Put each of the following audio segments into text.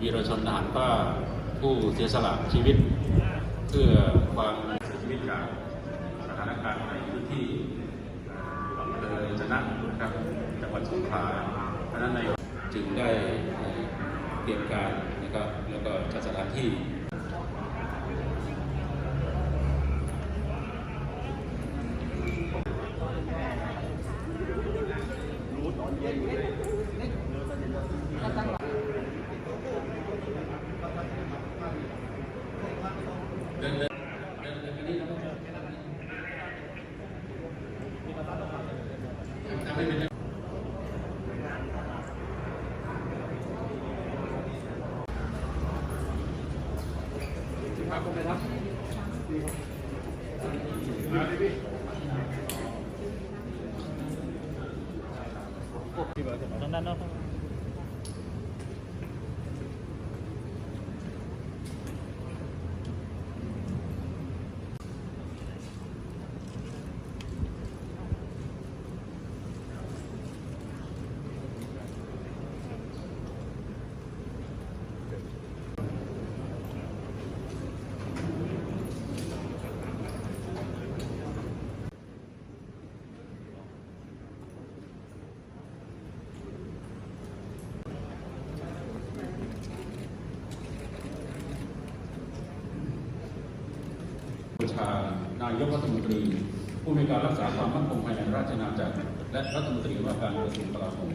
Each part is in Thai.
วีรชนทหารกล้าผู้เสียสละชีวิต เพื่อความเสียชีวิตจากสถานการณ์ในพื้นที่อำเภอจะนะครับจังหวัดสงขลาเพราะนั้นในายจึงได้เตรียมการนะครับแล้วก็จัดสถานที่ เดินเดินเดินเดินไปนี่นะครับทำให้เป็น ตรงนั้นเนาะ ชานายกรัฐมนตรี ผู้มีการรักษาความมั่นคงภายในราชอาจักร และรัฐมนตรีว่าการกระทรวงกลาโหม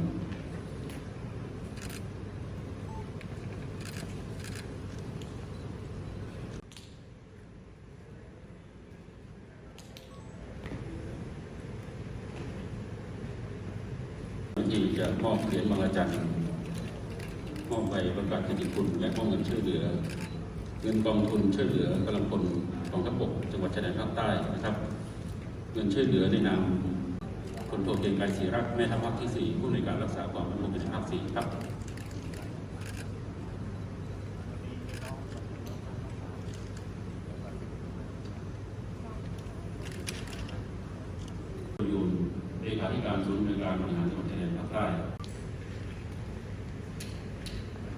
ที่จะมอบเหรียญบางระจันมอบใบประกาศเกียรติคุณและมอบเงินช่วยเหลือ เงินกองทุนช่วยเหลือกำลังพล องทัพบกจังหวัดชายแดนภาคใต้นะครับเงินช่วยเหลือในนามพลโทเกียงไกรศรีรักแม่ทัพภาคที่ 4 ผู้ในการรักษาความมั่นคงในภาค4ครับยู่เลขาธิการศูนย์บริการบริหารจังหวัดชายแดนภาคใต้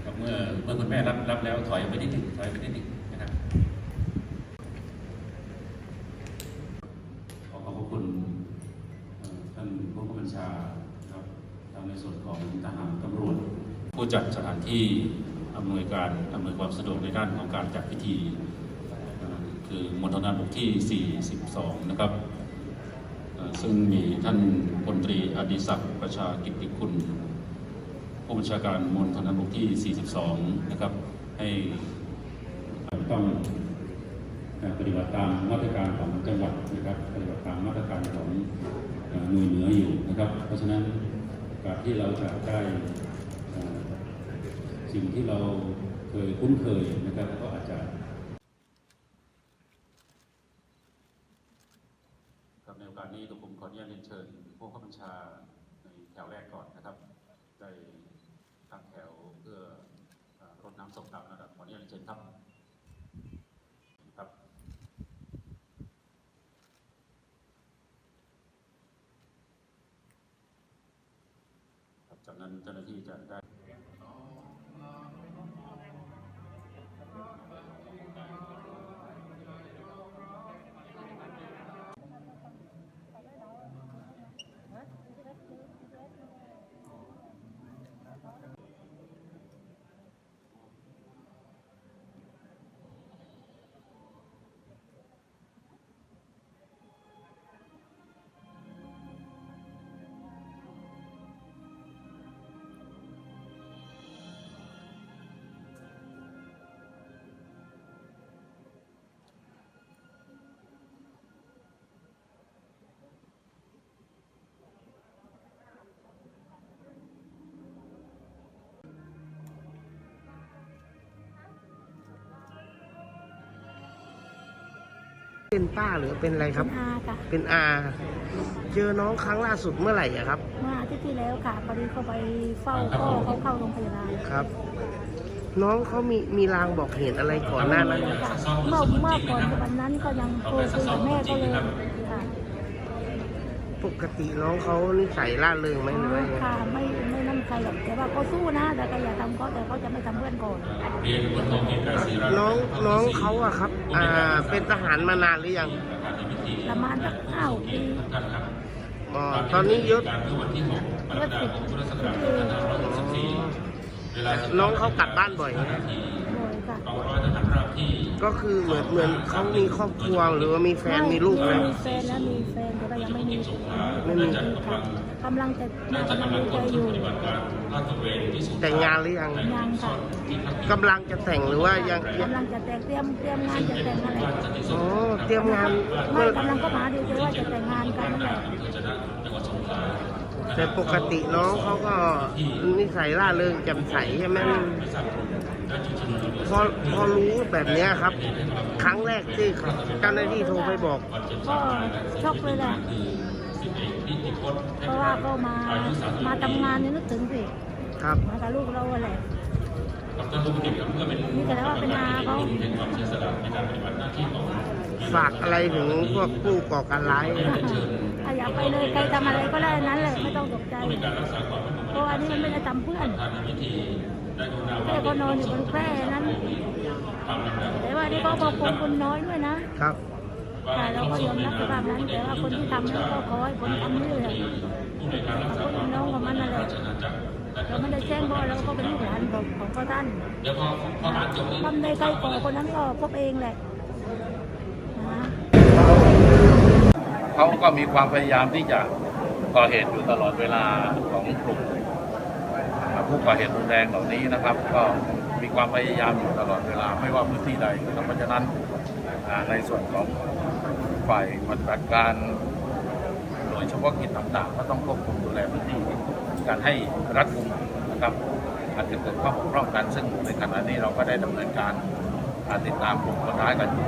ครับเมื่อเมื่อคุณแม่รับรับแล้วถอยไปนิดหนึ่งถอยไปนิดหนึ่งนะครับขอขอบ พระคุณท่านผู้บัญชาครับทางในส่วนของทหารตำรวจ ผู้จัดสถานที่อำนวยการอำนวยความสะดวกในด้านของการจัดพิธี คือมณฑลทหารบกที่ 42 นะครับ ซึ่งมีท่านพลตรีอดิศักดิ์ประชากิตติคุณ ผู้บัญชาการมณฑลทหารบกที่ 42 นะครับ ให้ต้อง ปฏิบัติตามมาตรการของจังหวัดนะครับปฏิบัติตามมาตรการของหน่วยเหนืออยู่นะครับ เพราะฉะนั้นการที่เราจะได้สิ่งที่เราเคยคุ้นเคยนะครับก็อาจจะครับในโอกาสนี้ผมขออนุญาตเรียนเชิญผู้ข้าบัญชาในแถวแรกก่อนนะครับ ได้ตั้งแถวเพื่อรดน้ำศพตามระดับขออนุญาตเรียนเชิญครับ ครับจาก นั้นเจ้าหน้าที่จะได้ เป็นป้าหรือเป็นอะไรครับเป็นอาค่ะเป็นอาเจอน้องครั้งล่าสุดเมื่อไหร่อะครับ เมื่ออาทิตย์ที่แล้วค่ะพอดีเขาไปเฝ้าพ่อเขาเข้าโรงพยาบาลครับ น้องเขามีมีลางบอกเหตุอะไรก่อนหน้านั้นค่ะเมื่อเมื่อก่อนวันนั้นก็ยังโทรคุยกับแม่เขาเลยค่ะปกติน้องเขานิสัยร่าเริงไหมหรือว่ายังไงค่ะไม่ไม่นั่น ใครหรอกแต่ว่าเขาสู้นะ แต่ก็อย่าทำเขาแต่เขาจะไม่ทำเพื่อนก่อนเรียนบนโรงเรียนการศิริราชน้องน้องเขาอะครับอ่าเป็นทหารมานานหรือยังประมาณสักห้าหกปีท่านครับอ๋อตอนนี้ยศการเมื่อวันที่6กรกฎาคมพุทธศักราช2564เวลาน้องเขากลับบ้านบ่อยไหมบ่อยค่ะ กองร้อยทหารราบที่ก็คือเหมือนเหมือนเขามีครอบครัวหรือว่ามีแฟนมีลูกไหม มีแฟนแล้วมีแฟนแต่ก็ยังไม่มีไม่มี ค่ะกำลังจะน่าจะกำลังกำลังใจเข้าอสู่ยู่ปฏิบัติการลาดตระเวนที่สุดแต่งงานหรือยังยังค่ะกำลังจะแต่งหรือว่ายังยังกำลังจะแต่งเตรียมเตรียมงานจะแต่งอะไรอ๋อเตรียมงานไม่เมื่อกำลังก็หาดูเลยว่าจะแต่งงานกันนั่นแหละแต่ปกติน้องเขาก็นิสัยร่าเริงแจ่มใสใช่ไหม พอพอรู้แบบเนี้ยครับ ครั้งแรกที่เจ้าหน้าที่โทรไปบอก ก็ช็อกเลยแหละเพราะว่าก็มา มาทำงานนี่นึกถึงสิครับ มากับลูกเราอะแหละกับท่านผู้มีเกียรติครับเพื่อเป็นนี่แต่แล้วว่าเป็นอาเขาแห่งความเสียสละในการปฏิบัติหน้าที่ของฝากอะไรถึงพวกผู้ก่อการร้ายถ้าอยากไปเลยใครทำอะไรก็ได้นั้นแหละไม่ต้องตกใจเพราะว่านี่มันไม่ได้ทำเพื่อน ทางวิธีได้กรุณาแค่ก็นอนอยู่บนแคร่นั้น แต่ว่านี่เขาบอกคนคนน้อยด้วยนะครับแต่เราก็ยอมรับสภาพนั้นแต่ว่าคนที่ทำนั้นก็ขอให้คนทำนี่เลยคนน้องของมันนั่นแหละเราไม่ได้แจ้งเพราะเราก็เป็นลูกหลานของของพ่อท่านเดี๋ยวพอพออ่านจบนี้ทำใดใครก่อคนนั้นก็พบเองแหละนะเขาก็มีความพยายามที่จะก่อเหตุอยู่ตลอดเวลาของกลุ่ม ผู้ก่อเหตุรุนแรงเหล่านี้นะครับ ก็มีความพยายามอยู่ตลอดเวลาไม่ว่าพื้นที่ใดนะครับเพราะฉะนั้นในส่วนของฝ่ายปฏิบัติการหน่วยเฉพาะกิจต่างๆ ก็ต้องควบคุมดูแลพื้นที่การให้รัดกุมนะครับอาจจะเกิดข้อบกพร่องกันซึ่งในขณะนี้เราก็ได้ดำเนินการติดตามกลุ่มคนร้ายกันอยู่